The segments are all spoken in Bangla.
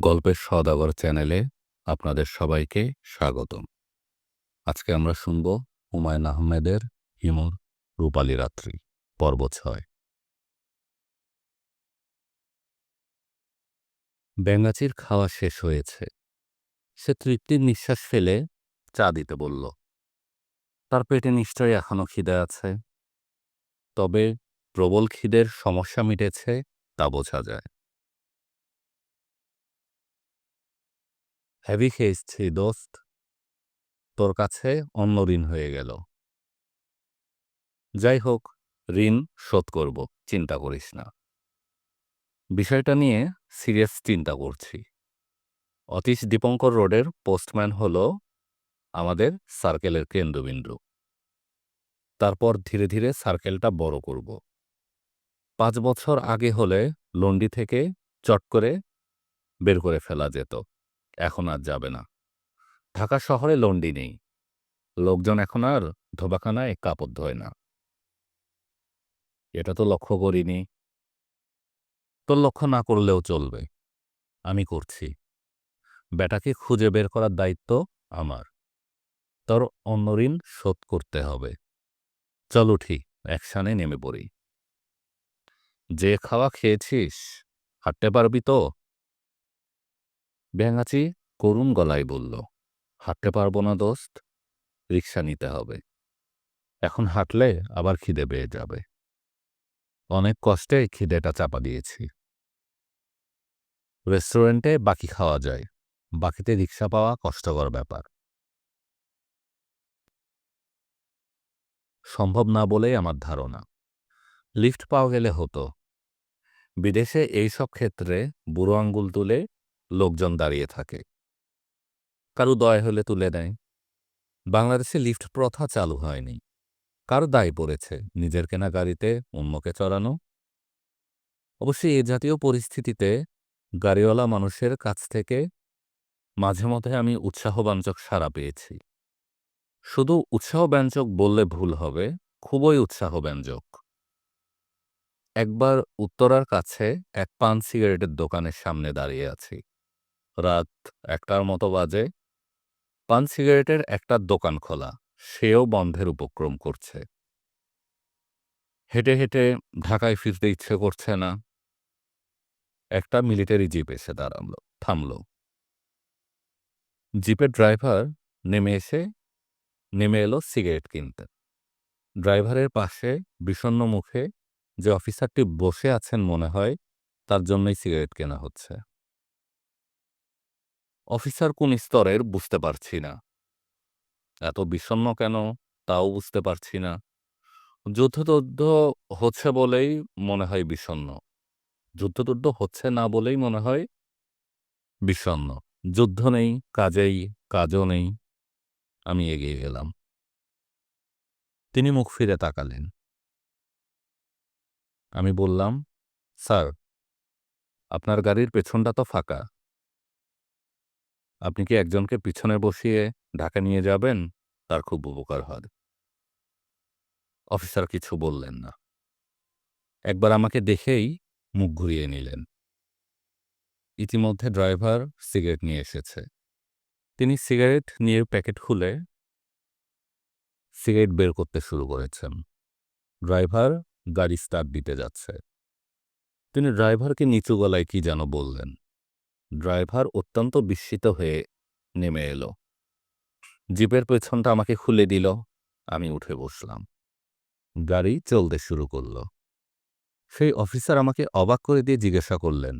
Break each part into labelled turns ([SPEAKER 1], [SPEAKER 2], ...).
[SPEAKER 1] গল্পের সদাগর চ্যানেলে আপনাদের সবাইকে স্বাগতম। আজকে আমরা শুনব হুমায়ুন আহমেদের হিমুর রূপালী রাত্রি, পর্ব ছয়। ব্যাঙাচির খাওয়া শেষ হয়েছে। সে তৃপ্তির নিঃশ্বাস ফেলে চা দিতে বলল, তার পেটে নিশ্চয়ই এখনও খিদে আছে। তবে প্রবল খিদের সমস্যা মিটেছে তা বোঝা যায়। হেভি খেয়েছি দোস্ত। তোর কাছে অন্য ঋণ হয়ে গেল। যাই হোক, ঋণ শোধ করব, চিন্তা করিস না। বিষয়টা নিয়ে সিরিয়াস চিন্তা করছি। অতীশ দীপঙ্কর রোডের পোস্টম্যান হল আমাদের সার্কেলের কেন্দ্রবিন্দু। তারপর ধীরে ধীরে সার্কেলটা বড় করব। পাঁচ বছর আগে হলে লন্ডি থেকে চট করে বের করে ফেলা যেত। এখন আর যাবে না। ঢাকা শহরে লন্ডি নেই। লোকজন এখন আর ধোবাখানায় কাপড় ধোয় না। এটা তো লক্ষ্য করিনি। তোর লক্ষ্য না করলেও চলবে। আমি করছি। বেটাকে খুঁজে বের করার দায়িত্ব আমার। তোর অন্য ঋণ শোধ করতে হবে। চল উঠি একসানে নেমে পড়ি। যে খাওয়া খেয়েছিস, হাঁটতে পারবি তো? ব্যাঙাচি করুণ গলায় বলল, হাঁটতে পারব না দোস্ত, রিক্সা নিতে হবে। এখন হাঁটলে আবার খিদে পেয়ে যাবে। অনেক কষ্টে খিদেটা চাপা দিয়েছি। রেস্টুরেন্টে বাকি খাওয়া যায়, বাকিতে রিক্সা পাওয়া কষ্টকর ব্যাপার। সম্ভব না বলেই আমার ধারণা। লিফট পাওয়া গেলে হতো। বিদেশে এই সব ক্ষেত্রে বুড়ো আঙ্গুল তুলে লোকজন দাঁড়িয়ে থাকে। কারু দয় হলে তুলে দেয় বাংলাদেশে লিফট প্রথা চালু হয়নি। কার দায় পড়েছে নিজের কেনা গাড়িতে অন্যকে চড়ানো। অবশ্যই এ জাতীয় পরিস্থিতিতে গাড়িওয়ালা মানুষের কাছ থেকে মাঝে মধ্যে আমি উৎসাহবাঞ্চক সাড়া পেয়েছি। শুধু উৎসাহব্যঞ্জক বললে ভুল হবে, খুবই উৎসাহব্যঞ্জক একবার উত্তরার কাছে এক পান সিগারেটের দোকানের সামনে দাঁড়িয়ে আছি। রাত একটার মতো বাজে। পান সিগারেটের একটা দোকান খোলা, সেও বন্ধের উপক্রম করছে। হেঁটে হেঁটে ঢাকায় ফিরতে ইচ্ছে করছে না। একটা মিলিটারি জিপ এসে দাঁড়াল, থামল। জিপের ড্রাইভার নেমে এসে, নেমে এলো সিগারেট কিনতে। ড্রাইভারের পাশে বিষণ্ন মুখে যে অফিসারটি বসে আছেন মনে হয়, তার জন্যই সিগারেট কেনা হচ্ছে। অফিসার কোন স্তরের বুঝতে পারছি না। এত বিষণ্ন কেন? তাও বুঝতে পারছি না। যুদ্ধযুদ্ধ হচ্ছে বলেই মনে হয় বিষণ্ন যুদ্ধযুদ্ধ হচ্ছে না বলেই মনে হয় বিষণ্ন যুদ্ধ নেই, কাজেই, কাজও নেই। আমি এগিয়ে গেলাম। তিনি মুখ ফিরে তাকালেন। আমি বললাম, স্যার, আপনার গাড়ির পেছনটা তো ফাঁকা। আপনি কি একজনকে পিছনে বসিয়ে ঢাকা নিয়ে যাবেন? তার খুব উপকার হয়। অফিসার কিছু বললেন না। একবার আমাকে দেখেই মুখ ঘুরিয়ে নিলেন। ইতিমধ্যে ড্রাইভার সিগারেট নিয়ে এসেছে। তিনি সিগারেট নিয়ে প্যাকেট খুলে সিগারেট বের করতে শুরু করেছেন। ড্রাইভার গাড়ি স্টার্ট দিতে যাচ্ছে। তিনি ড্রাইভারকে নিচু গলায় কি যেন বললেন। ড্রাইভার অত্যন্ত বিস্মিত হয়ে নেমে এলো। জিপের পেছনটা আমাকে খুলে দিল। আমি উঠে বসলাম। গাড়ি চলতে শুরু করল। সেই অফিসার আমাকে অবাক করে দিয়ে জিজ্ঞাসা করলেন,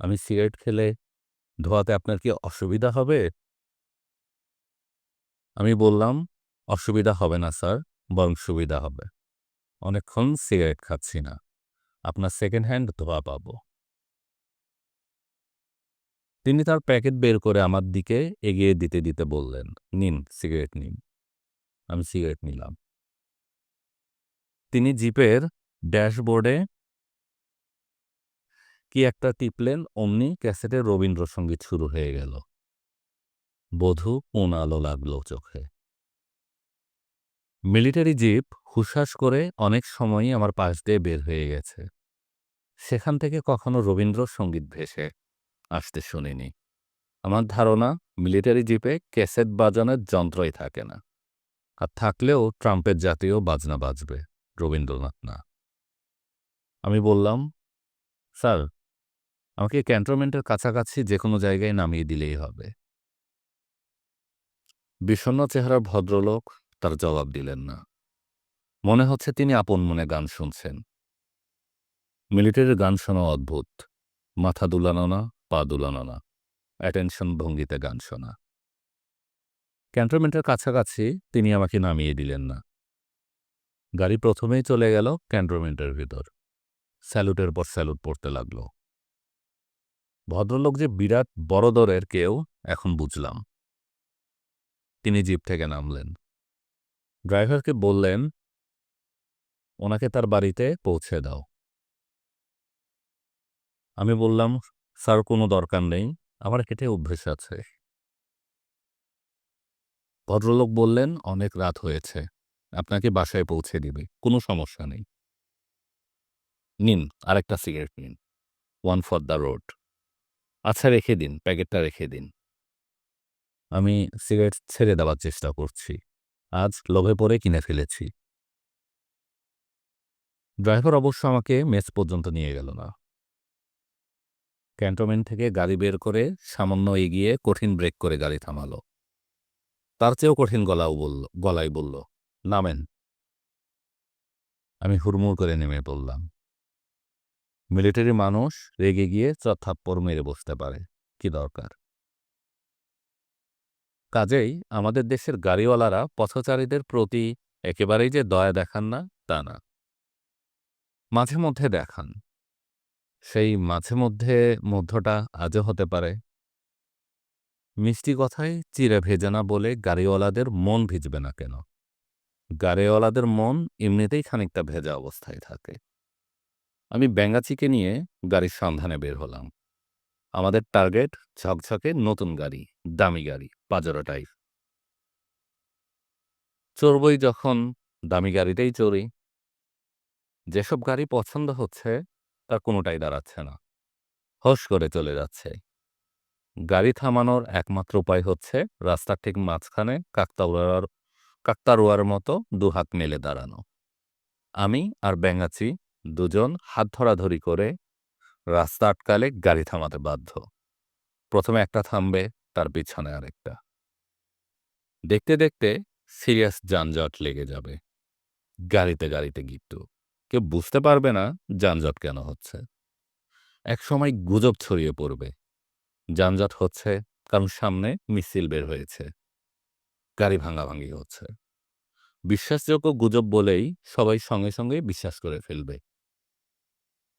[SPEAKER 1] আমি সিগারেট খেলে ধোয়াতে আপনার কি অসুবিধা হবে? আমি বললাম, অসুবিধা হবে না, স্যার, বরং সুবিধা হবে। অনেকক্ষণ সিগারেট খাচ্ছি না। আপনার সেকেন্ড হ্যান্ড ধোয়া পাব। তিনি তার প্যাকেট বের করে আমার দিকে এগিয়ে দিতে দিতে বললেন, নিন, সিগারেট নিন। আমি সিগারেট নিলাম। তিনি জিপের ড্যাশবোর্ডে কি একটা টিপলেন, অমনি ক্যাসেটে রবীন্দ্রসঙ্গীত শুরু হয়ে গেল। বধূ কোন আলো লাগল চোখে। মিলিটারি জিপ হুশাস করে অনেক সময়ই আমার পাশ দিয়ে বের হয়ে গেছে। সেখান থেকে কখনো রবীন্দ্রসঙ্গীত ভেসে আসতে শুনিনি। আমার ধারণা, মিলিটারি জিপে ক্যাসেট বাজানোর যন্ত্রই থাকে না। আর থাকলেও ট্রাম্পের জাতীয় বাজনা বাজবে, রবীন্দ্রনাথ না। আমি বললাম, স্যার, আমাকে ক্যান্টনমেন্টের কাছাকাছি যে কোনো জায়গায় নামিয়ে দিলেই হবে। বিষণ্ণ চেহারার ভদ্রলোক তার জবাব দিলেন না। মনে হচ্ছে তিনি আপন মনে গান শুনছেন। মিলিটারির গান শোনা অদ্ভুত। মাথা দুলানো না পা দুলানো না। অ্যাটেনশন ভঙ্গিতে গান শোনা। ক্যান্টনমেন্টের কাছাকাছি তিনি আমাকে নামিয়ে দিলেন না। গাড়ি প্রথমেই চলে গেল ক্যান্টনমেন্টের ভিতর। স্যালুটের পর স্যালুট পড়তে লাগল। ভদ্রলোক যে বিরাট বড় দরের কেউ, এখন বুঝলাম। তিনি জিপ থেকে নামলেন। ড্রাইভারকে বললেন, ওনাকে তার বাড়িতে পৌঁছে দাও। আমি বললাম স্যার, কোনো দরকার নেই। আমার হেঁটে অভ্যেস আছে। ভদ্রলোক বললেন, অনেক রাত হয়েছে। আপনাকে বাসায় পৌঁছে দিবে। কোনো সমস্যা নেই। নিন, আরেকটা সিগারেট নিন। One for the road. আচ্ছা রেখে দিন, প্যাকেটটা রেখে দিন। আমি সিগারেট ছেড়ে দেওয়ার চেষ্টা করছি। আজ লোভে পড়ে কিনে ফেলেছি। ড্রাইভার অবশ্য আমাকে মেস পর্যন্ত নিয়ে গেল না। ক্যান্টনমেন্ট থেকে গাড়ি বের করে সামান্য এগিয়ে কঠিন ব্রেক করে গাড়ি থামালো। তার চেয়েও কঠিন গলাও বলল, গলায় বলল, নামেন। আমি হুড়মুড় করে নেমে পড়লাম। মিলিটারি মানুষ রেগে গিয়ে থাপ্পড় মেরে বসতে পারে, কি দরকার? কাজেই আমাদের দেশের গাড়িওয়ালারা পথচারীদের প্রতি একেবারেই যে দয়া দেখান না, তা না। মাঝে মধ্যে দেখান। সেই মাঝে মধ্যে মধ্যটা আজও হতে পারে। মিষ্টি কথায় চিরে ভেজে না বলে গাড়িওয়ালাদের মন ভিজবে না কেন? গাড়িওয়ালাদের মন এমনিতেই খানিকটা ভেজা অবস্থায় থাকে। আমি ব্যাঙ্গাচিকে নিয়ে গাড়ির সন্ধানে বের হলাম। আমাদের টার্গেট ঝকঝকে নতুন গাড়ি, দামি গাড়ি, পাজরো টাইপ। চড়বই যখন দামি গাড়িতেই চড়ি। যেসব গাড়ি পছন্দ হচ্ছে তার কোনোটাই দাঁড়াচ্ছে না। হস করে চলে যাচ্ছে। গাড়ি থামানোর একমাত্র উপায় হচ্ছে রাস্তার ঠিক মাঝখানে কাকতারুয়ার কাকতারুয়ার মতো দুহাত মেলে দাঁড়ানো। আমি আর ব্যাঙাচি দুজন হাত ধরাধরি করে রাস্তা আটকালে গাড়ি থামাতে বাধ্য। প্রথমে একটা থামবে, তার পিছনে আরেকটা। দেখতে দেখতে সিরিয়াস যানজট লেগে যাবে। গাড়িতে গাড়িতে গিট্টু। কেউ বুঝতে পারবে না যানজট কেন হচ্ছে। এক সময় গুজব ছড়িয়ে পড়বে। যানজট হচ্ছে কারণ সামনে মিছিল বের হয়েছে। গাড়ি ভাঙাভাঙি হচ্ছে। বিশ্বাসযোগ্য গুজব বলেই সবাই সঙ্গে সঙ্গে বিশ্বাস করে ফেলবে।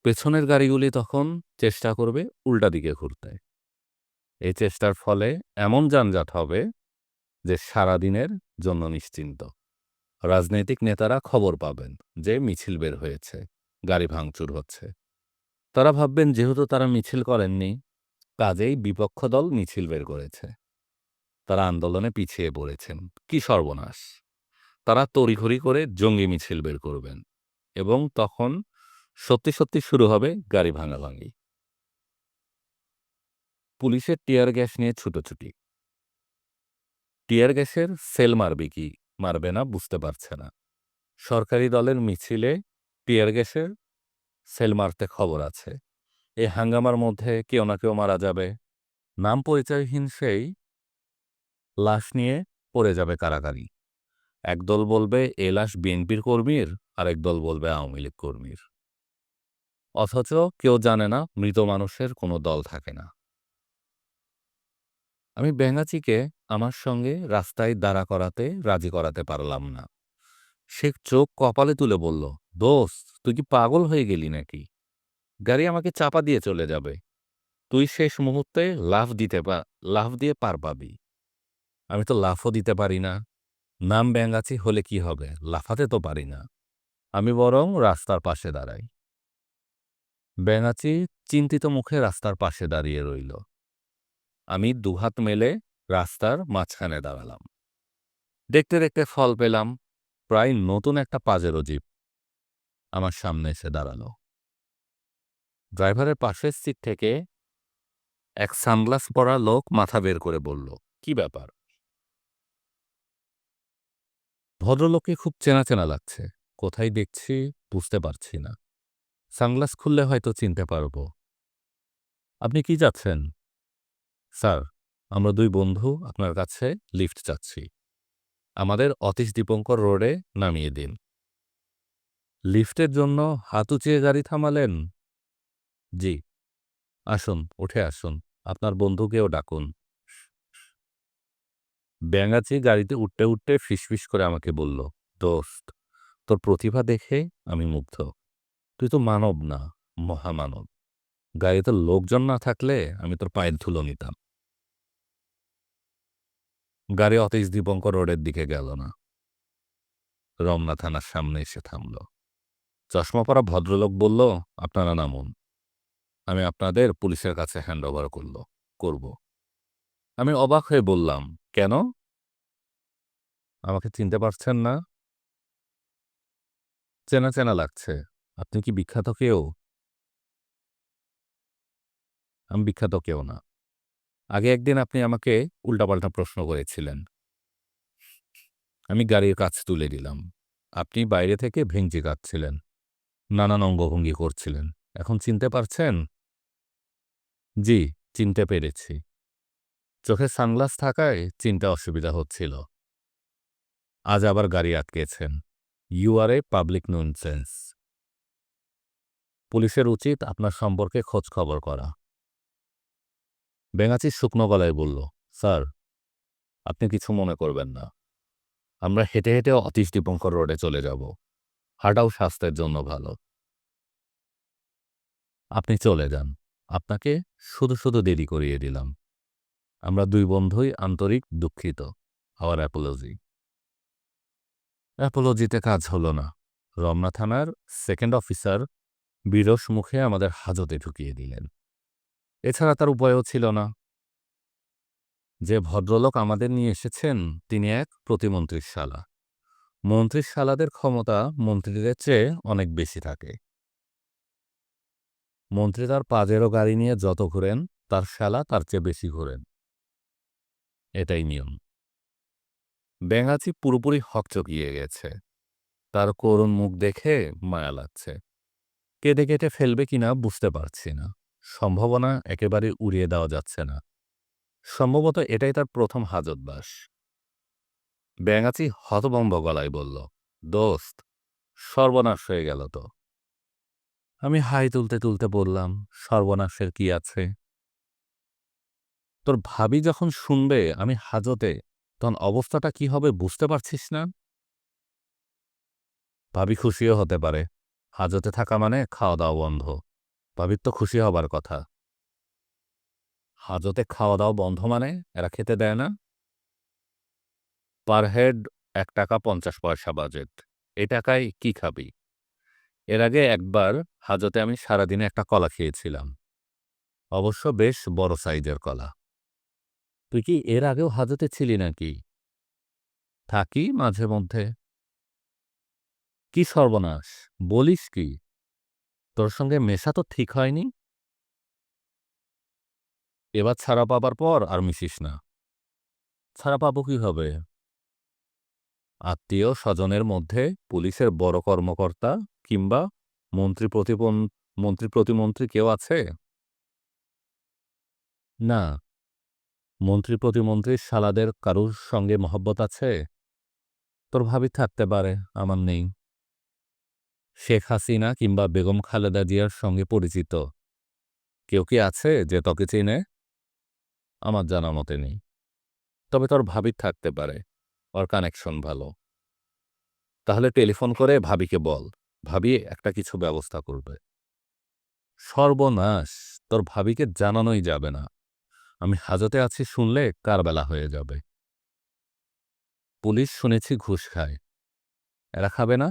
[SPEAKER 1] পেছনের গাড়িগুলি তখন চেষ্টা করবে উল্টা দিকে ঘুরতে। এই চেষ্টার ফলে এমন যানজট হবে যে সারাদিনের জন্য নিশ্চিন্ত। রাজনৈতিক নেতারা খবর পাবেন যে মিছিল বের হয়েছে, গাড়ি ভাঙচুর হচ্ছে। তারা ভাববেন যেহেতু তারা মিছিল করেননি, কাজেই বিপক্ষ দল মিছিল বের করেছে। তারা আন্দোলনে পিছিয়ে পড়েছেন। কি সর্বনাশ! তারা তড়িঘড়ি করে জঙ্গি মিছিল বের করবেন এবং তখন সত্যি সত্যি শুরু হবে গাড়ি ভাঙাভাঙি। পুলিশের টিয়ার গ্যাস নিয়ে ছুটোছুটি। টিয়ার গ্যাসের সেল মারবে কি? মারবে না, বুঝতে পারছে না। সরকারি দলের মিছিলে টিয়ার গ্যাসের সেল মারতে খবর আছে। এ হাঙ্গামার মধ্যে কেউ না কেউ মারা যাবে। নাম পরিচয়হীন সেই লাশ নিয়ে পড়ে যাবে কারাগারি। একদল বলবে, এ লাশ বিএনপির কর্মীর। আর একদল বলবে, আওয়ামী লীগ কর্মীর। অথচ কেউ জানে না, মৃত মানুষের কোনো দল থাকে না। আমি ব্যাঙাচিকে আমার সঙ্গে রাস্তায় দাঁড়া করাতে রাজি করাতে পারলাম না। সে চোখ কপালে তুলে বলল, দোস্ত, তুই কি পাগল হয়ে গেলি নাকি? গাড়ি আমাকে চাপা দিয়ে চলে যাবে। তুই শেষ মুহূর্তে লাফ দিতে পা, লাফ দিয়ে পার পাবি। আমি তো লাফও দিতে পারি না। নাম ব্যাঙাচি হলে কি হবে? লাফাতে তো পারি না। আমি বরং রাস্তার পাশে দাঁড়াই। ব্যাঙাচি চিন্তিত মুখে রাস্তার পাশে দাঁড়িয়ে রইল। আমি দুহাত মেলে রাস্তার মাঝখানে দাঁড়ালাম। দেখতে দেখতে ফল পেলাম, প্রায় নতুন একটা পাজেরো জিপ আমার সামনে এসে দাঁড়াল। ড্রাইভারের পাশের সিট থেকে এক সানগ্লাস পরা লোক মাথা বের করে বলল, কি ব্যাপার? ভদ্রলোককে খুব চেনা চেনা লাগছে, কোথায় দেখছি বুঝতে পারছি না। সানগ্লাস খুললে হয়তো চিনতে পারব। আপনি কি যাচ্ছেন? স্যার আমরা দুই বন্ধু আপনার কাছে লিফট চাচ্ছি। আমাদের অতীশ দীপঙ্কর রোডে নামিয়ে দিন। লিফটের জন্য হাত উঁচিয়ে গাড়ি থামালেন? জি। আসুন, উঠে আসুন। আপনার বন্ধুকেও ডাকুন। ব্যাঙাচি গাড়িতে উঠতে উঠতে ফিসফিস করে আমাকে বলল, দোস্ত, তোর প্রতিভা দেখে আমি মুগ্ধ। তুই তো মানব না, মহামানব। গাড়িতে লোকজন না থাকলে আমি তোর পায়ের ধুলো নিতাম। গাড়ি অতীশ দীপঙ্কর রোডের দিকে গেল না। রমনা থানার সামনে এসে থামল। চশমা পরা ভদ্রলোক বলল, আপনারা নামুন। আমি আপনাদের পুলিশের কাছে হ্যান্ড ওভার করল, করব। আমি অবাক হয়ে বললাম, কেন? আমাকে চিনতে পারছেন না। চেনা চেনা লাগছে। আপনি কি বিখ্যাত কেউ? আমি বিখ্যাত কেউ না। আগে একদিন আপনি আমাকে উল্টাপাল্টা প্রশ্ন করেছিলেন। আমি গাড়ির কাছ তুলে দিলাম। আপনি বাইরে থেকে ভেঙচি কাটছিলেন। নানান অঙ্গভঙ্গি করছিলেন। এখন চিনতে পারছেন? জি, চিনতে পেরেছি। চোখে সানগ্লাস থাকায় চিনতে অসুবিধা হচ্ছিল। আজ আবার গাড়ি আটকেছেন। You R a public নুনসেন্স। পুলিশের উচিত আপনার সম্পর্কে খোঁজ খবর করা। বেঙাচি শুকনো গলায় বলল, স্যার, আপনি কিছু মনে করবেন না। আমরা হেঁটে হেঁটে অতীশ দীপঙ্কর রোডে চলে যাব। হাঁটাও স্বাস্থ্যের জন্য ভালো। আপনি চলে যান। আপনাকে শুধু শুধু দেরি করিয়ে দিলাম। আমরা দুই বন্ধুই আন্তরিক দুঃখিত। Hour Apology. অ্যাপোলজিতে কাজ হলো না। রমনা থানার সেকেন্ড অফিসার বিরস মুখে আমাদের হাজতে ঢুকিয়ে দিলেন। এছাড়া তার উপায়ও ছিল না। যে ভদ্রলোক আমাদের নিয়ে এসেছেন, তিনি এক প্রতিমন্ত্রীর শালা মন্ত্রীর শালাদের ক্ষমতা মন্ত্রীদের চেয়ে অনেক বেশি থাকে। মন্ত্রী তার পাজেরও গাড়ি নিয়ে যত ঘুরেন, তার শালা তার চেয়ে বেশি ঘুরেন। এটাই নিয়ম। ব্যাঙাচি পুরোপুরি হকচকিয়ে গেছে। তার করুণ মুখ দেখে মায়া লাগছে। কেটে কেটে ফেলবে কিনা বুঝতে পারছি না। সম্ভাবনা একেবারে উড়িয়ে দেওয়া যাচ্ছে না। সম্ভবত এটাই তার প্রথম হাজতবাস ব্যাঙাচি হতবম্ব গলায় বলল, দোস্ত, সর্বনাশ হয়ে গেল তো। আমি হাই তুলতে তুলতে বললাম, সর্বনাশের কি আছে? তোর ভাবি যখন শুনবে আমি হাজতে, তখন অবস্থাটা কি হবে বুঝতে পারছিস না? ভাবি খুশিও হতে পারে। হাজতে থাকা মানে খাওয়া দাওয়া বন্ধ। ভাবির তো খুশি হবার কথা। হাজতে খাওয়া দাওয়া বন্ধ মানে এরা খেতে দেয় না? পার হেড এক টাকা পঞ্চাশ পয়সা বাজেট। এ টাকায় কি খাবি? এর আগে একবার হাজতে আমি সারাদিনে একটা কলা খেয়েছিলাম। অবশ্য বেশ বড় সাইজের কলা। তুই কি এর আগেও হাজতে ছিলি নাকি? থাকি মাঝে মধ্যে। কি সর্বনাশ, বলিস কি? তোর সঙ্গে মেশা তো ঠিক হয়নি? এবার ছাড়া পাবার পর আর মিশিস না। ছাড়া পাবো হবে? আত্মীয় স্বজনের মধ্যে পুলিশের বড় কর্মকর্তা কিংবা মন্ত্রী প্রতিপন, মন্ত্রী প্রতিমন্ত্রী কেউ আছে? না। মন্ত্রী প্রতিমন্ত্রীর শালাদের কারুর সঙ্গে মহব্বত আছে? তোর ভাবি থাকতে পারে, আমার নেই। শেখ হাসিনা কিংবা বেগম খালেদা জিয়ার সঙ্গে পরিচিত। কেউ কি আছে যে তোকে চেনে? আমার জানা মতে নেই। তবে তোর ভাবির থাকতে পারে। ওর কানেকশন ভালো। তাহলে টেলিফোন করে ভাবিকে বল। ভাবি একটা কিছু ব্যবস্থা করবে। সর্বনাশ! তোর ভাবিকে জানানোই যাবে না। আমি হাজতে আছি শুনলে কার বেলা হয়ে যাবে। পুলিশ শুনেছি ঘুষ খায়। এরা খাবে না?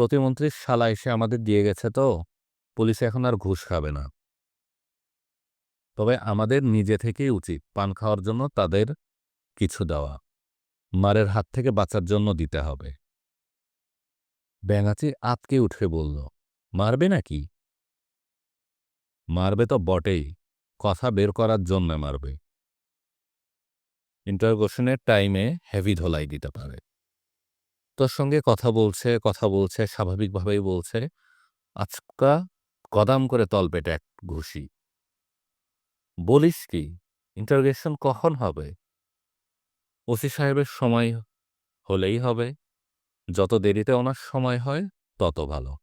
[SPEAKER 1] প্রতিমন্ত্রীর শালা এসে আমাদের দিয়ে গেছে তো, পুলিশ এখন আর ঘুষ খাবে না। তবে আমাদের নিজে থেকেই উচিত পান খাওয়ার জন্য তাদের কিছু দেওয়া। মারের হাত থেকে বাঁচার জন্য দিতে হবে। ব্যাঙাচি আতকে উঠে বলল, মারবে নাকি? মারবে তো বটেই, কথা বের করার জন্য মারবে। ইন্টারগোশনের টাইমে হেভি ধোলাই দিতে পারে। তোর সঙ্গে কথা বলছে কথা বলছে, স্বাভাবিকভাবেই বলছে। আজকা কদাম করে তল পেটে এক ঘুষি। বলিস কি ইন্টারগেশন কখন হবে? ওসি সাহেবের সময় হলেই হবে। যত দেরিতে ওনার সময় হয়, তত ভালো।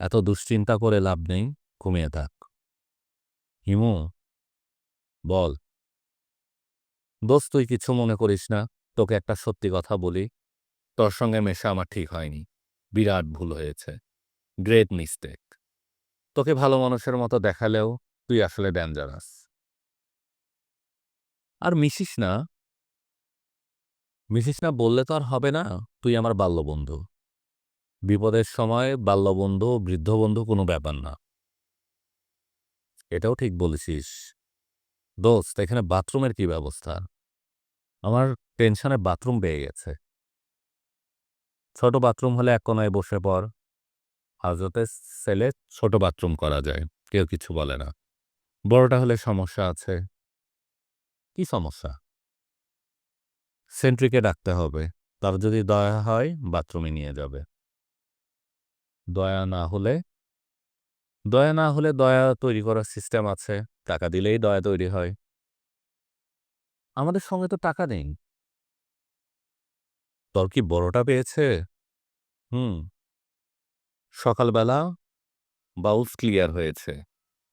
[SPEAKER 1] এত দুশ্চিন্তা করে লাভ নেই, ঘুমিয়ে থাক। হিমু, বল। দোস্ত, তুই কিছু মনে করিস না, তোকে একটা সত্যি কথা বলি। তোর সঙ্গে মেশা আমার ঠিক হয়নি। বিরাট ভুল হয়েছে। গ্রেট মিস্টেক তোকে ভালো মানুষের মতো দেখালেও তুই আসলে ডেঞ্জারাস আর মিশিস না। মিশিস না বললে তো আর হবে না। তুই আমার বাল্যবন্ধু। বিপদের সময় বাল্যবন্ধু, বৃদ্ধ বন্ধু কোনো ব্যাপার না। এটাও ঠিক বলেছিস। দোস্ত, এখানে বাথরুমের কি ব্যবস্থা? আমার টেনশনে বাথরুম পেয়ে গেছে। ছোট বাথরুম হলে এক কোনায় বসে পর হাজতে সেলে ছোট বাথরুম করা যায়, কেউ কিছু বলে না। বড়টা হলে সমস্যা আছে। কি সমস্যা? সেন্ট্রিকে ডাকতে হবে। তার যদি দয়া হয়, বাথরুমে নিয়ে যাবে। দয়া না হলে? দয়া না হলে দয়া তৈরি করার সিস্টেম আছে। টাকা দিলেই দয়া তৈরি হয়। আমাদের সঙ্গে তো টাকা নেই। তোর কি বড়টা পেয়েছে? হুম। সকালবেলা বাউলস ক্লিয়ার হয়েছে।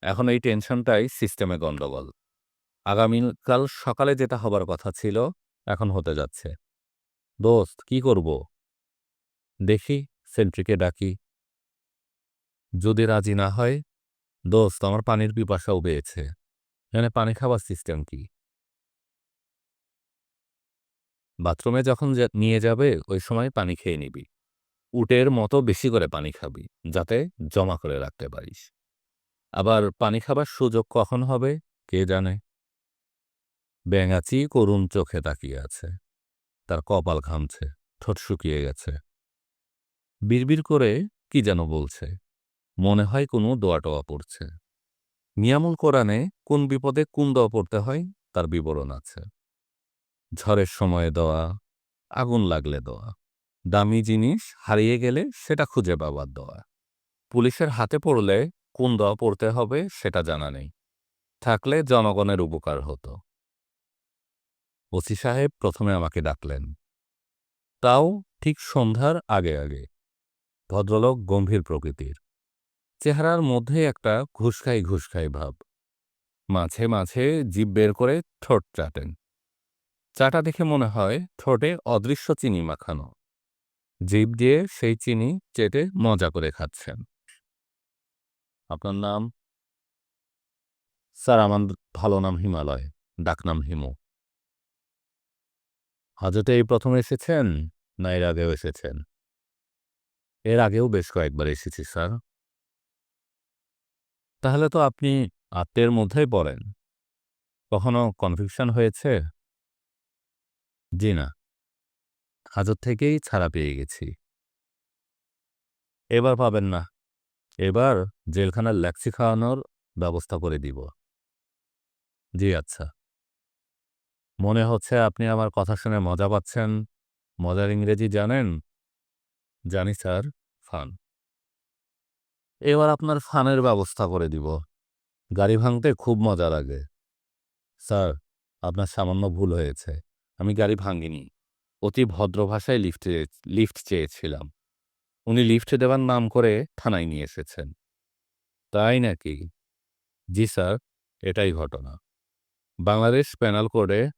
[SPEAKER 1] এখন এই টেনশনটাই সিস্টেমে গণ্ডগোল আগামীকাল সকালে যেটা হবার কথা ছিল, এখন হতে যাচ্ছে। দোস্ত, কি করব? দেখি, সেন্ট্রিকে ডাকি। যদি রাজি না হয়, দোস্ত, আমার পানির পিপাসাও পেয়েছে এখানে পানি খাবার সিস্টেম কি? বাথরুমে যখন নিয়ে যাবে, ওই সময় পানি খেয়ে নিবি। উটের মতো বেশি করে পানি খাবি, যাতে জমা করে রাখতে পারিস। আবার পানি খাবার সুযোগ কখন হবে, কে জানে? ব্যাঙাচি করুণ চোখে তাকিয়ে আছে। তার কপাল ঘামছে, ঠোঁট শুকিয়ে গেছে। বিড়বিড় করে কি যেন বলছে। মনে হয় কোনো দোয়া টোয়া পড়ছে। নিয়ামুল কোরআনে কোন বিপদে কোন দোয়া পড়তে হয়, তার বিবরণ আছে। ঝড়ের সময়ে দেওয়া, আগুন লাগলে দেওয়া। দামি জিনিস হারিয়ে গেলে সেটা খুঁজে পাবার দেওয়া। পুলিশের হাতে পড়লে কোন দেওয়া পড়তে হবে সেটা জানা নেই। থাকলে জনগণের উপকার হতো। ওসি সাহেব প্রথমে আমাকে ডাকলেন। তাও ঠিক সন্ধ্যার আগে আগে। ভদ্রলোক গম্ভীর প্রকৃতির। চেহারার মধ্যে একটা ঘুষখাই ঘুষখাই ভাব। মাঝে মাঝে জিভ বের করে ঠোঁট চাটেন। চাটা দেখে মনে হয় ঠোঁটে অদৃশ্য চিনি মাখানো। জিভ দিয়ে সেই চিনি চেটে মজা করে খাচ্ছেন। আপনার নাম? স্যার, আমার ভালো নাম হিমালয় ডাকনাম হিমু। হাজতে এই প্রথম এসেছেন? না, এর আগেও এসেছেন? এর আগেও বেশ কয়েকবার এসেছি, স্যার। তাহলে তো আপনি আত্মের মধ্যেই পড়েন। কখনো কনফিউশন হয়েছে? জি না। হাজত থেকেই ছাড়া পেয়ে গেছি। এবার পাবেন না। এবার জেলখানার ল্যাক্সি খাওয়ানোর ব্যবস্থা করে দিব। জি আচ্ছা। মনে হচ্ছে আপনি আমার কথা শুনে মজা পাচ্ছেন। মজার ইংরেজি জানেন? জানি, স্যার, ফান। এবার আপনার ফানের ব্যবস্থা করে দিব। গাড়ি ভাঙতে খুব মজা লাগে। স্যার, আপনার সামান্য ভুল হয়েছে। আমি গাড়ি ভাঙিনি। অতি ভদ্র ভাষায় লিফটে লিফট চেয়েছিলাম। উনি লিফট দেওয়ার নাম করে থানায় নিয়ে এসেছেন। তাই নাকি? জি স্যার, এটাই ঘটনা। বাংলাদেশ প্যানাল কোডে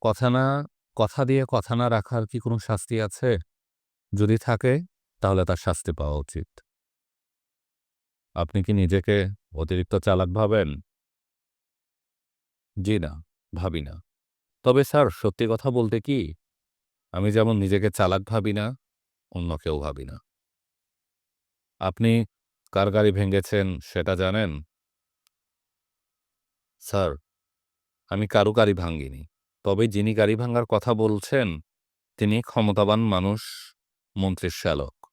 [SPEAKER 1] কথা না, কথা দিয়ে কথা না রাখার কি কোনো শাস্তি আছে? যদি থাকে, তাহলে তার শাস্তি পাওয়া উচিত। আপনি কি নিজেকে অতিরিক্ত চালাক ভাবেন? জি না ভাবি না তবে স্যার, সত্যি কথা বলতে কি, আমি যেমন নিজেকে চালাক ভাবি না, অন্য কেউ ভাবি না। আপনি কার গাড়ি ভেঙেছেন সেটা জানেন? স্যার, আমি কারও গাড়ি ভাঙ্গিনি, তবে যিনি গাড়ি ভাঙার কথা বলছেন, তিনি ক্ষমতাবান মানুষ, মন্ত্রীর শ্যালক।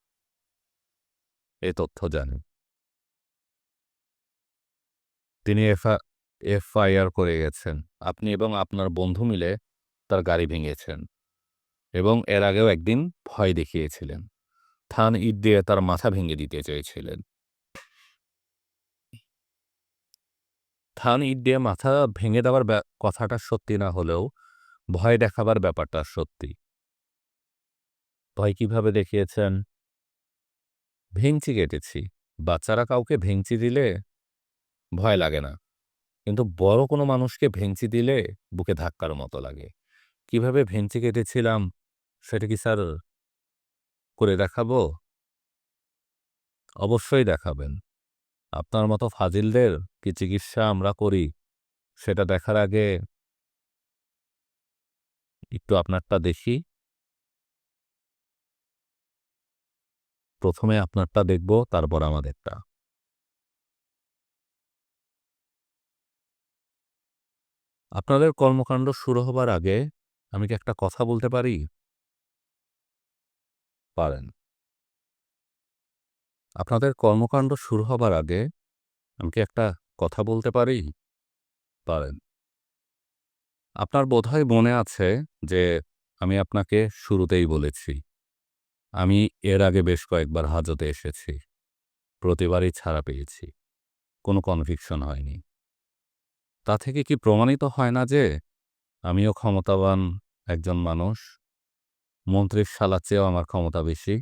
[SPEAKER 1] এ তথ্য জানেন। তিনি এফআ এফআইআর করে গেছেন। আপনি এবং আপনার বন্ধু মিলে তার গাড়ি ভেঙেছেন এবং এর আগেও একদিন ভয় দেখিয়েছিলেন। থান ইট দিয়ে তার মাথা ভেঙে দিতে চেয়েছিলেন। থান ইট দিয়ে মাথা ভেঙে দেওয়ার কথাটা সত্যি না হলেও ভয় দেখাবার ব্যাপারটা সত্যি। ভয় কীভাবে দেখিয়েছেন? ভেঙচি কেটেছি। বাচ্চারা কাউকে ভেঙচি দিলে ভয় লাগে না। কিন্তু বড় কোনো মানুষকে ভেঙচি দিলে বুকে ধাক্কার মতো লাগে। কীভাবে ভেঙচি কেটেছিলাম সেটা কি স্যার করে দেখাবো? অবশ্যই দেখাবেন। আপনার মতো ফাজিলদের কি চিকিৎসা আমরা করি সেটা দেখার আগে একটু আপনারটা দেখি। প্রথমে আপনারটা দেখব, তারপর আমাদেরটা। আপনাদের কর্মকাণ্ড শুরু হবার আগে আমি কি একটা কথা বলতে পারি? পারেন। আপনাদের কর্মকাণ্ড শুরু হবার আগে আমি কি একটা কথা বলতে পারি? পারেন। আপনার বোধহয় মনে আছে যে আমি আপনাকে শুরুতেই বলেছি। আমি এর আগে বেশ কয়েকবার হাজতে এসেছি। প্রতিবারই ছাড়া পেয়েছি। কোনো কনভিকশন হয়নি। তা থেকে কি প্রমাণিত হয় না যে আমিও ক্ষমতাবান একজন মানুষ? মন্ত্রীর শালার চেয়েও আমার ক্ষমতা বেশি।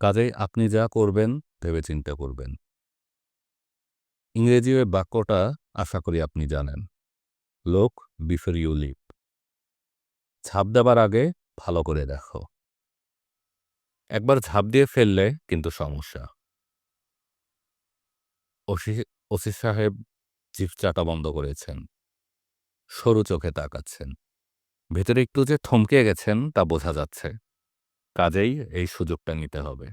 [SPEAKER 1] কাজেই আপনি যা করবেন ভেবে চিন্তা করবেন। ইংরেজি ওই বাক্যটা আশা করি আপনি জানেন। লোক বিফোর ইউ লিভ ঝাঁপ দেবার আগে ভালো করে দেখো। একবার ঝাঁপ দিয়ে ফেললে কিন্তু সমস্যা। ওসি ওসি সাহেব জিভ চাটা বন্ধ করেছেন। সরু চোখে তাকাচ্ছেন। ভেতরে একটু যে থমকে গেছেন তা বোঝা যাচ্ছে। কাজেই এই সুযোগটা নিতে হবে।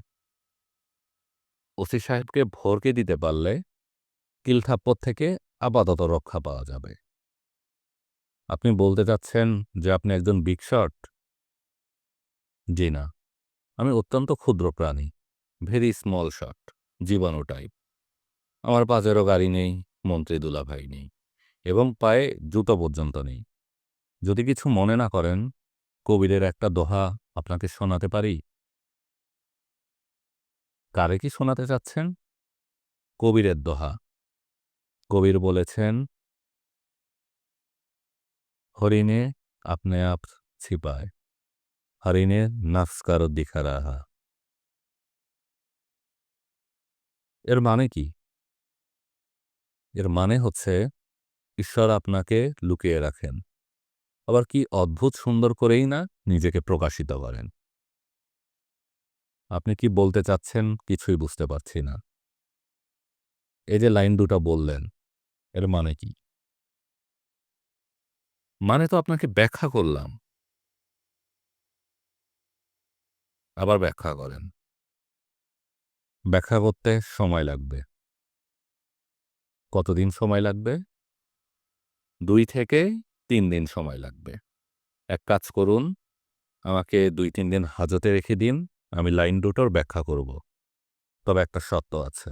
[SPEAKER 1] ওসি সাহেবকে ভরকে দিতে পারলে কিলথাপ্পর থেকে আপাতত রক্ষা পাওয়া যাবে। আপনি বলতে চাচ্ছেন যে আপনি একজন বিগ শট? জি না। আমি অত্যন্ত ক্ষুদ্র প্রাণী। Very small shot. জীবাণু টাইপ। আমার পাজেরও গাড়ি নেই। মন্ত্রী দুলাভাই নেই এবং পায়ে জুতো পর্যন্ত নেই। যদি কিছু মনে না করেন, কবিরের একটা দোহা আপনাকে শোনাতে পারি? কারে কি শোনাতে চাচ্ছেন? কবিরের দোহা। কবির বলেছেন, হরিণে আপনি আপ ছিপায়, হরিণে নাফসকার দিখা রাহা এর মানে কি? এর মানে হচ্ছে, ঈশ্বর আপনাকে লুকিয়ে রাখেন। আবার কি অদ্ভুত সুন্দর করেই না নিজেকে প্রকাশিত করেন। আপনি কি বলতে চাচ্ছেন কিছুই বুঝতে পারছি না। এই যে লাইন দুটা বললেন, এর মানে কি? মানে তো আপনাকে ব্যাখ্যা করলাম। আবার ব্যাখ্যা করেন। ব্যাখ্যা করতে সময় লাগবে। কতদিন সময় লাগবে? দুই থেকে তিন দিন সময় লাগবে। এক কাজ করুন, আমাকে দুই তিন দিন হাজতে রেখে দিন, আমি লাইন দুটোর ব্যাখ্যা করব। তবে একটা সত্য আছে।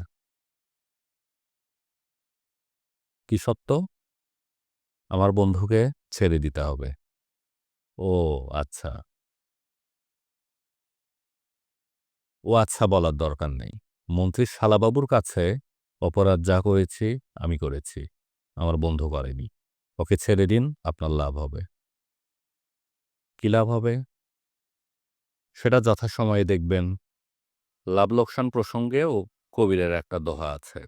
[SPEAKER 1] কি সত্য আমার বন্ধুকে ছেড়ে দিতে হবে। ও আচ্ছা। ও আচ্ছা বলার দরকার নেই। মন্ত্রী শালাবাবুর কাছে অপরাধ যা করেছি, আমি করেছি। আমার বন্ধু করেনি। ওকে ছেড়ে দিন, আপনার লাভ হবে। কি লাভ হবে? সেটা যথাসময়ে দেখবেন। লাভ লোকসান প্রসঙ্গেও কবিরের একটা দোহা আছে।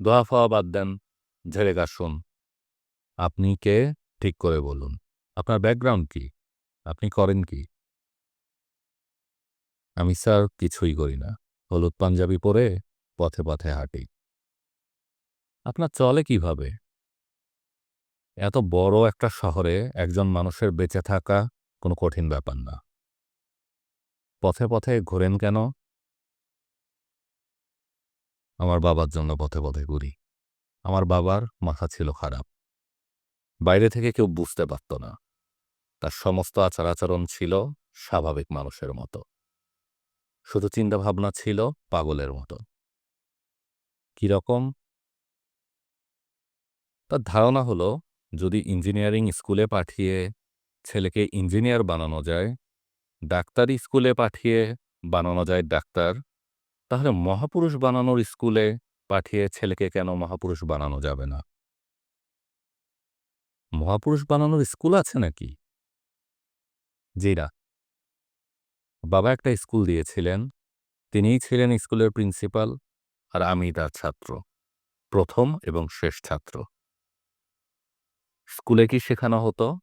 [SPEAKER 1] দোহা ফাওয়া বাদ দেন, ঝেড়ে কাশুন। আপনি কে? ঠিক করে বলুন। আপনার ব্যাকগ্রাউন্ড কি? আপনি করেন কি? আমি স্যার কিছুই করি না। হলুদ পাঞ্জাবি পরে পথে পথে হাঁটি। আপনার চলে কীভাবে? এত বড় একটা শহরে একজন মানুষের বেঁচে থাকা কোনো কঠিন ব্যাপার না। পথে পথে ঘোরেন কেন? আমার বাবার জন্য পথে পথে ঘুরি। আমার বাবার মাথা ছিল খারাপ। বাইরে থেকে কেউ বুঝতে পারত না। তার সমস্ত আচার আচরণ ছিল স্বাভাবিক মানুষের মতো। শুধু চিন্তাভাবনা ছিল পাগলের মতো। কীরকম তার ধারণা হলো, যদি ইঞ্জিনিয়ারিং স্কুলে পাঠিয়ে ছেলেকে ইঞ্জিনিয়ার বানানো যায়, ডাক্তারি স্কুলে পাঠিয়ে বানানো যায় ডাক্তার, তাহলে মহাপুরুষ বানানোর স্কুলে পাঠিয়ে ছেলেকে কেন মহাপুরুষ বানানো যাবে না? মহাপুরুষ বানানোর স্কুল আছে নাকি? জিরা বাবা একটা স্কুল দিয়েছিলেন, তিনিই ছিলেন স্কুলের প্রিন্সিপাল। আর আমি তার ছাত্র, প্রথম এবং শেষ ছাত্র। স্কুলে কি শেখানো হতো?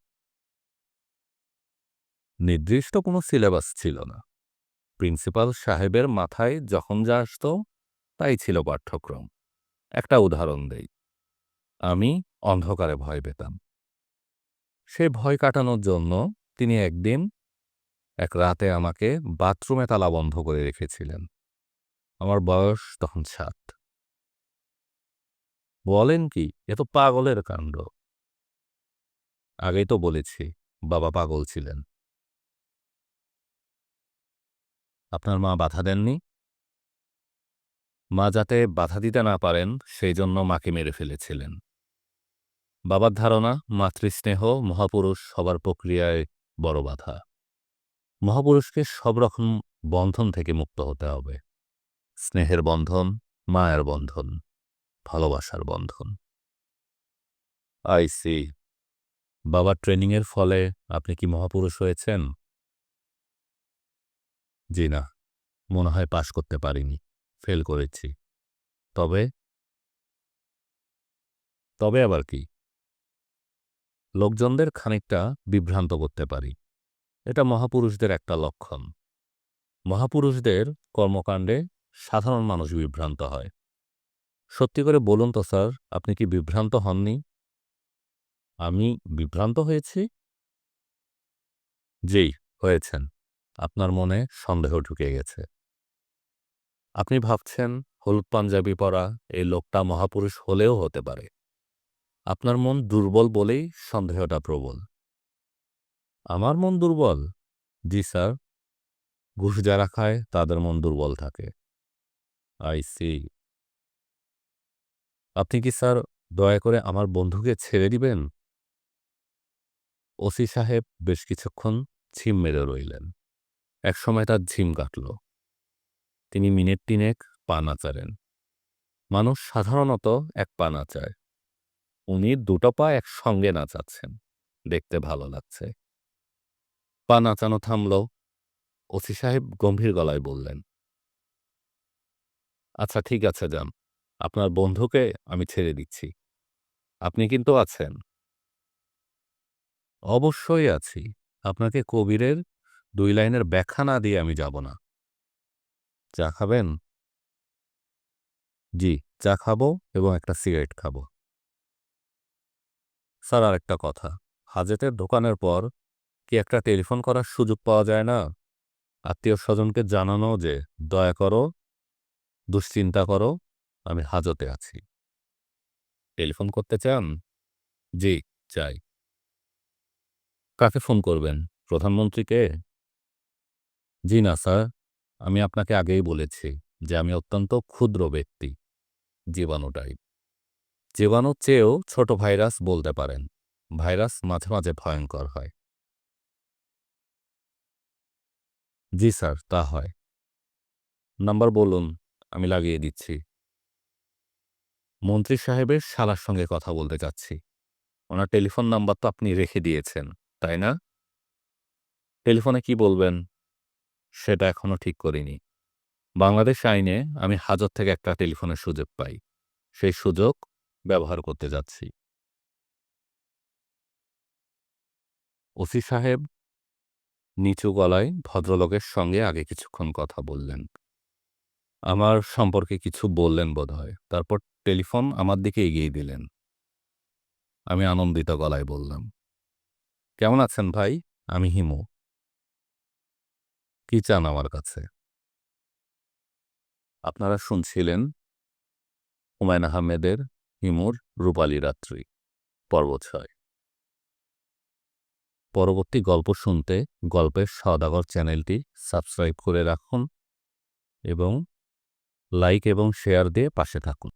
[SPEAKER 1] নির্দিষ্ট কোনো সিলেবাস ছিল না। প্রিন্সিপাল সাহেবের মাথায় যখন যা আসত, তাই ছিল পাঠ্যক্রম। একটা উদাহরণ দেই। আমি অন্ধকারে ভয় পেতাম। সে ভয় কাটানোর জন্য তিনি একদিন, এক রাতে আমাকে বাথরুমে তালা বন্ধ করে রেখেছিলেন। আমার বয়স তখন সাত। বলেন কি, এ তো পাগলের কাণ্ড। আগেই তো বলেছি, বাবা পাগল ছিলেন। আপনার মা বাধা দেননি? মা যাতে বাধা দিতে না পারেন, সেই জন্য মাকে মেরে ফেলেছিলেন। বাবার ধারণা, মাতৃস্নেহ মহাপুরুষ সবার প্রক্রিয়ায় বড় বাধা। মহাপুরুষকে সব রকম বন্ধন থেকে মুক্ত হতে হবে। স্নেহের বন্ধন, মায়ের বন্ধন, ভালোবাসার বন্ধন। আই সি বাবার ট্রেনিংয়ের ফলে আপনি কি মহাপুরুষ হয়েছেন? জি না, মনে হয় পাশ করতে পারিনি ফেল করেছি। তবে? তবে আবার কি? লোকজনদের খানিকটা বিভ্রান্ত করতে পারি। এটা মহাপুরুষদের একটা লক্ষণ। মহাপুরুষদের কর্মকাণ্ডে সাধারণ মানুষ বিভ্রান্ত হয়। সত্যি করে বলুন তো স্যার, আপনি কি বিভ্রান্ত হননি? আমি বিভ্রান্ত হয়েছি? জি, হয়েছেন। আপনার মনে সন্দেহ ঢুকে গেছে। আপনি ভাবছেন, হলুদ পাঞ্জাবি পরা এই লোকটা মহাপুরুষ হলেও হতে পারে। আপনার মন দুর্বল বলেই সন্দেহটা প্রবল। আমার মন দুর্বল? জি স্যার। ঘুষ যারা খায়, তাদের মন দুর্বল থাকে। আই সি আপনি কি স্যার দয়া করে আমার বন্ধুকে ছেড়ে দিবেন? ওসি সাহেব বেশ কিছুক্ষণ ঝিম মেরে রইলেন। একসময় তার ঝিম কাটল। তিনি মিনিট তিনেক পা নাচারেন মানুষ সাধারণত এক পা নাচায় উনি দুটো পা একসঙ্গে নাচাচ্ছেন দেখতে ভালো লাগছে। পা নাচানো থামল। ওসি সাহেব গম্ভীর গলায় বললেন আচ্ছা ঠিক আছে যান আপনার বন্ধুকে আমি ছেড়ে দিচ্ছি। আপনি কিন্তু আছেন। অবশ্যই আছি। আপনাকে কবিরের দুই লাইনের ব্যাখ্যা না দিয়ে আমি যাব না। চা খাবেন? জি, চা খাব এবং একটা সিগারেট খাব। স্যার আর একটা কথা। হাজেতের দোকানের পর কি একটা টেলিফোন করার সুযোগ পাওয়া যায় না? আত্মীয় স্বজনকে জানানো যে, দয়া করো দুশ্চিন্তা করো, আমি হাজতে আছি। টেলিফোন করতে চান? জি, চাই। কাকে ফোন করবেন? প্রধানমন্ত্রীকে? জি না, স্যার। আমি আপনাকে আগেই বলেছি যে আমি অত্যন্ত ক্ষুদ্র ব্যক্তি জীবাণুটাই জীবাণুর চেয়েও ছোট ভাইরাস বলতে পারেন। ভাইরাস মাঝে মাঝে ভয়ঙ্কর হয়। জি, স্যার, তা হয়। নাম্বার বলুন। আমি লাগিয়ে দিচ্ছি। মন্ত্রী সাহেবের শালার সঙ্গে কথা বলতে চাচ্ছি ওনার টেলিফোন নাম্বার তো আপনি রেখে দিয়েছেন, তাই না? টেলিফোনে কি বলবেন? সেটা এখনও ঠিক করিনি। বাংলাদেশ আইনে আমি হাজত থেকে একটা টেলিফোনের সুযোগ পাই। সেই সুযোগ ব্যবহার করতে যাচ্ছি। ওসি সাহেব নিচু গলায় ভদ্রলোকের সঙ্গে আগে কিছুক্ষণ কথা বললেন। আমার সম্পর্কে কিছু বললেন বোধহয়। তারপর টেলিফোন আমার দিকে এগিয়ে দিলেন। আমি আনন্দিত গলায় বললাম, কেমন আছেন ভাই? আমি হিমু। কি চান আমার কাছে? আপনারা শুনছিলেন হুমায়ুন আহমেদের হিমুর রূপালী রাত্রি, পর্ব ছয়। পরবর্তী গল্প শুনতে গল্পের সদাগর চ্যানেলটি সাবস্ক্রাইব করে রাখুন এবং লাইক এবং শেয়ার দিয়ে পাশে থাকুন।